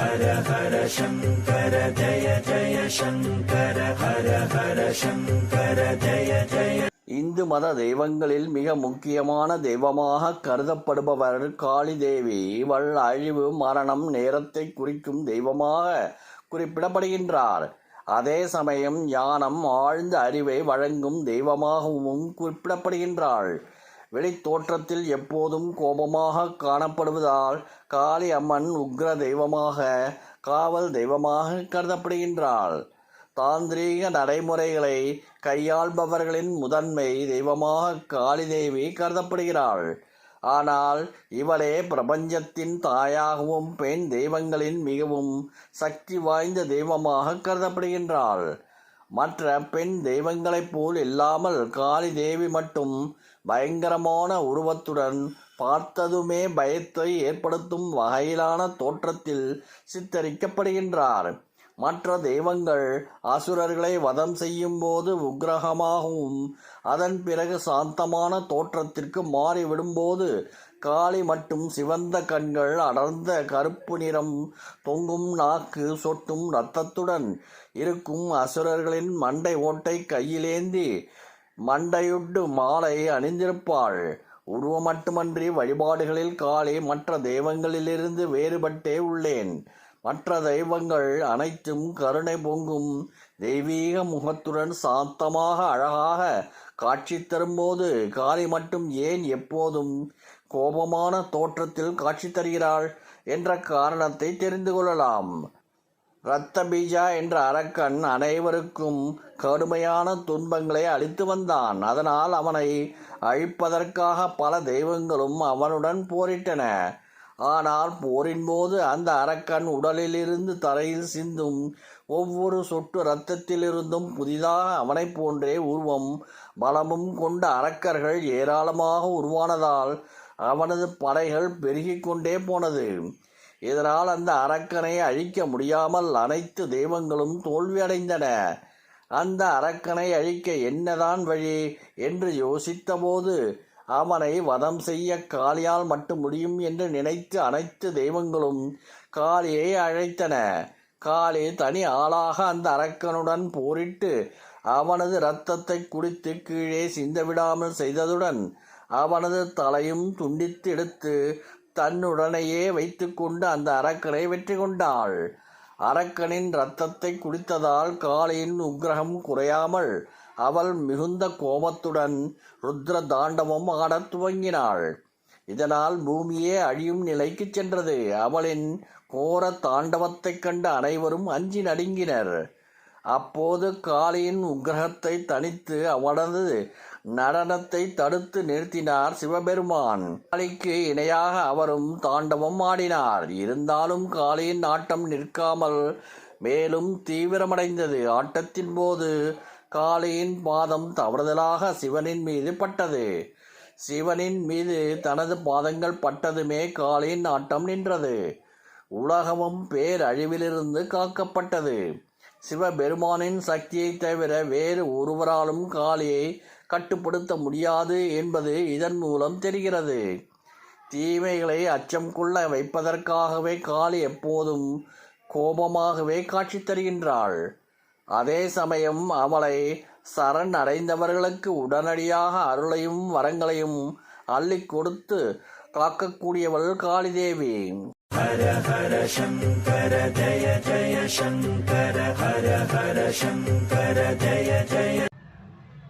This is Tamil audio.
ஹர ஹர சங்கர ஜய ஜய சங்கர ஹர ஹர சங்கர ஜய ஜய. இந்து மத தெய்வங்களில் மிக முக்கியமான தெய்வமாக கருதப்படுபவர் காளி தேவி இவள் அழிவு மரணம் நேரத்தை குறிக்கும் தெய்வமாக குறிப்பிடப்படுகின்றார். அதே சமயம் ஞானம் ஆழ்ந்த அறிவை வழங்கும் தெய்வமாகவும் குறிப்பிடப்படுகின்றாள். வெளித்தோற்றத்தில் எப்போதும் கோபமாக காணப்படுவதால் காளி அம்மன் உக்ர தெய்வமாக காவல் தெய்வமாக கருதப்படுகின்றாள். தாந்திரீக நடைமுறைகளை கையாள்பவர்களின் முதன்மை தெய்வமாக காளி தேவி கருதப்படுகிறாள். ஆனால் இவளே பிரபஞ்சத்தின் தாயாகவும் பெண் தெய்வங்களின் மிகவும் சக்தி வாய்ந்த தெய்வமாக கருதப்படுகின்றாள். மற்ற பெண் தெய்வங்களைப் போல் இல்லாமல் காளி தேவி மட்டும் பயங்கரமான உருவத்துடன் பார்த்ததுமே பயத்தை ஏற்படுத்தும் வகையிலான தோற்றத்தில் சித்தரிக்கப்படுகின்றார். மற்ற தெய்வங்கள் அசுரர்களை வதம் செய்யும் போது உக்கிரகமாகவும் அதன் பிறகு சாந்தமான தோற்றத்திற்கு மாறிவிடும்போது காளி மட்டும் சிவந்த கண்கள் அடர்ந்த கருப்பு நிறம் தொங்கும் நாக்கு சொட்டும் இரத்தத்துடன் இருக்கும் அசுரர்களின் மண்டை ஓட்டை கையிலேந்தி மண்டையுட்டு மாலை அணிந்திருப்பாள். உருவம் மட்டுமன்றி வழிபாடுகளில் காளி மற்ற தெய்வங்களிலிருந்து வேறுபட்டே உள்ளேன். மற்ற தெய்வங்கள் அனைத்தும் கருணை பொங்கும். தெய்வீக முகத்துடன் சாந்தமாக அழகாக காட்சி தரும்போது காளி மட்டும் ஏன் எப்போதும் கோபமான தோற்றத்தில் காட்சி தருகிறாள் என்ற காரணத்தை தெரிந்து கொள்ளலாம். இரத்த பீஜா என்ற அரக்கன் அனைவருக்கும் கடுமையான துன்பங்களை அளித்து வந்தான். அதனால் அவனை அழிப்பதற்காக பல தெய்வங்களும் அவனுடன் போரிட்டன. ஆனால் போரின் போது அந்த அரக்கன் உடலிலிருந்து தரையில் சிந்தும் ஒவ்வொரு சொட்டு இரத்தத்திலிருந்தும் புதிதாக அவனைப் போன்றே உருவம் பலமும் கொண்ட அரக்கர்கள் ஏராளமாக உருவானதால் அவனது படைகள் பெருகிக் கொண்டே போனது. இதனால் அந்த அரக்கனை அழிக்க முடியாமல் அனைத்து தெய்வங்களும் தோல்வியடைந்தன. அந்த அரக்கனை அழிக்க என்னதான் வழி? என்று யோசித்தபோது அவனை வதம் செய்ய காளியால் மட்டும் முடியும் என்று நினைத்து அனைத்து தெய்வங்களும் காளியை அழைத்தன. காளி தனி ஆளாக அந்த அரக்கனுடன் போரிட்டு அவனது இரத்தத்தை குடித்து கீழே சிந்தவிடாமல் செய்ததுடன் அவனது தலையும் துண்டித்து எடுத்து தன்னுடனேயே வைத்துக்கொண்டு அந்த அரக்கனை வெற்றி கொண்டாள். அரக்கனின் இரத்தத்தை குடித்ததால் காளியின் உக்கிரகம் குறையாமல் அவள் மிகுந்த கோபத்துடன் ருத்ர தாண்டவம் ஆடத் துவங்கினாள். இதனால் பூமியே அழியும் நிலைக்கு சென்றது. அவளின் கோர தாண்டவத்தைக் கண்ட அனைவரும் அஞ்சி நடுங்கினர். அப்போது காளியின் உக்கிரகத்தை தனித்து அவனது நடனத்தை தடுத்து நிறுத்தினார் சிவபெருமான். காளிக்கு இணையாக அவரும் தாண்டவம் ஆடினார். இருந்தாலும் காளியின் ஆட்டம் நிற்காமல் மேலும் தீவிரமடைந்தது. ஆட்டத்தின் போது காளியின் பாதம் தவறுதலாக சிவனின் மீது பட்டது. சிவனின் மீது தனது பாதங்கள் பட்டதுமே காளியின் ஆட்டம் நின்றது. உலகமும் பேரழிவிலிருந்து காக்கப்பட்டது. சிவபெருமானின் சக்தியைத் தவிர வேறு ஒருவராலும் காளியை கட்டுப்படுத்த முடியாது என்பது இதன் மூலம் தெரிகிறது. தீமைகளை அச்சம் கொள்ள வைப்பதற்காகவே காளி எப்போதும் கோபமாகவே காட்சி தருகின்றாள். அதே சமயம் அவளை சரண் அடைந்தவர்களுக்கு உடனடியாக அருளையும் வரங்களையும் அள்ளிக் கொடுத்து காக்கக்கூடியவள் காளிதேவி. ஹர ஹர சங்கர ஜய ஜய சங்கர ஹர ஹர சங்கர ஜய